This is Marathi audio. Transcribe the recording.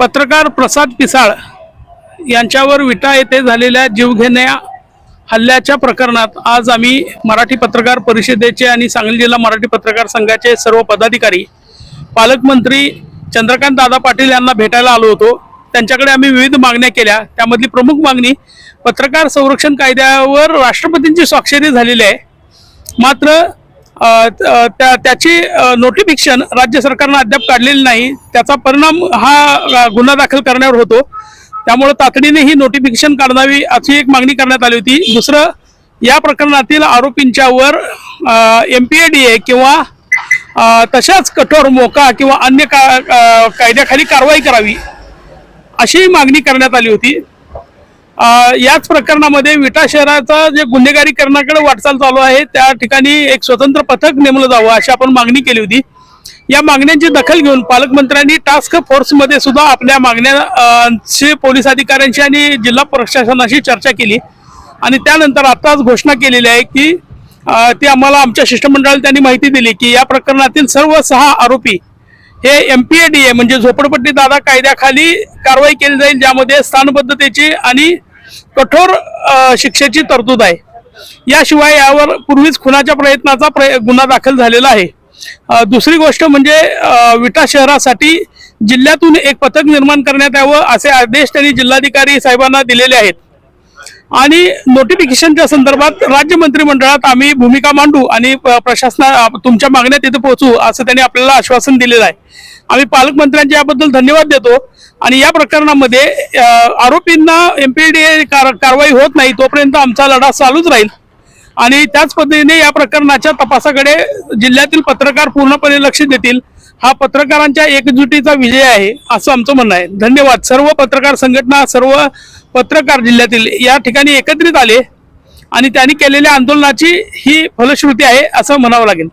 पत्रकार प्रसाद पिसाळ यांच्यावर विटा येथे झालेल्या जीवघेण्या हल्ल्याच्या प्रकरणात आज आम्ही मराठी पत्रकार परिषदेचे आणि सांगली जिल्हा मराठी पत्रकार संघाचे सर्व पदाधिकारी पालकमंत्री चंद्रकांत दादा पाटील यांना भेटायला आलो होतो. त्यांच्याकडे आम्ही विविध मागण्या केल्या. त्यामधली प्रमुख मागणी पत्रकार संरक्षण कायद्यावर राष्ट्रपतींची स्वाक्षरी झालेली आहे. मात्र त्या त्याची नोटिफिकेशन राज्य सरकारनं अद्याप काढलेली नाही. त्याचा परिणाम हा गुन्हा दाखल करण्यावर होतो. त्यामुळे तातडीने ही नोटिफिकेशन काढावी अशी एक मागणी करण्यात आली होती. दुसरं या प्रकरणातील आरोपींच्यावर M P A D A किंवा तशाच कठोर मोका किंवा अन्य का कायद्याखाली कारवाई करावी अशी मागणी करण्यात आली होती. याच प्रकरणामध्ये विटा शहराचा जे गुन्हेगारीकरणाकडे वाटचाल चालू आहे त्या ठिकाणी एक स्वतंत्र पथक नेमलं जावं अशी आपण मागणी केली होती. या मागण्यांची दखल घेऊन पालकमंत्र्यांनी टास्क फोर्समध्ये सुद्धा आपल्या मागण्यांशी पोलीस अधिकाऱ्यांशी आणि जिल्हा प्रशासनाशी चर्चा केली. आणि त्यानंतर आताच घोषणा केलेली आहे की ते ती आम्हाला आमच्या शिष्टमंडळाला त्यांनी माहिती दिली की या प्रकरणातील सर्व सहा आरोपी हे M P A D A म्हणजे झोपडपट्टी दादा कायद्याखाली कारवाई केली जाईल ज्यामध्ये स्थानबद्धतेची आणि कठोर शिक्षेची तरतूद आहे. याशिवाय यावर पूर्वीच खुनाच्या प्रयत्नाचा प्रय गुन्हा दाखल झालेला आहे. दुसरी गोष्ट म्हणजे विटा शहरासाठी जिल्ह्यातून एक पथक निर्माण करण्यात यावं असे आदेश त्यांनी जिल्हाधिकारी साहेबांना दिलेले आहेत. आणि नोटिफिकेशनच्या संदर्भात राज्य मंत्रिमंडळात आम्ही भूमिका मांडू आणि प्रशासना तुमच्या मागण्या तिथे पोहोचू असं त्यांनी आपल्याला आश्वासन दिलेलं आहे. आम्ही पालकमंत्र्यांच्या याबद्दल धन्यवाद देतो. आणि या प्रकरणामध्ये आरोपींना आरोपींना कार कारवाई होत नाही तोपर्यंत आमचा लढा चालूच राहील. आणि त्याच पद्धतीने या प्रकरणाच्या तपासाकडे जिल्ह्यातील पत्रकार पूर्णपणे लक्ष देतील. हा पत्रकारांच्या एकजुटीचा विजय आहे असं आमचं म्हणणं आहे. धन्यवाद. सर्व पत्रकार संघटना सर्व पत्रकार जिल्ह्यातील या ठिकाणी एकत्रित आले आणि त्यांनी केलेल्या आंदोलनाची ही फलश्रुती आहे असं म्हणावं लागेल.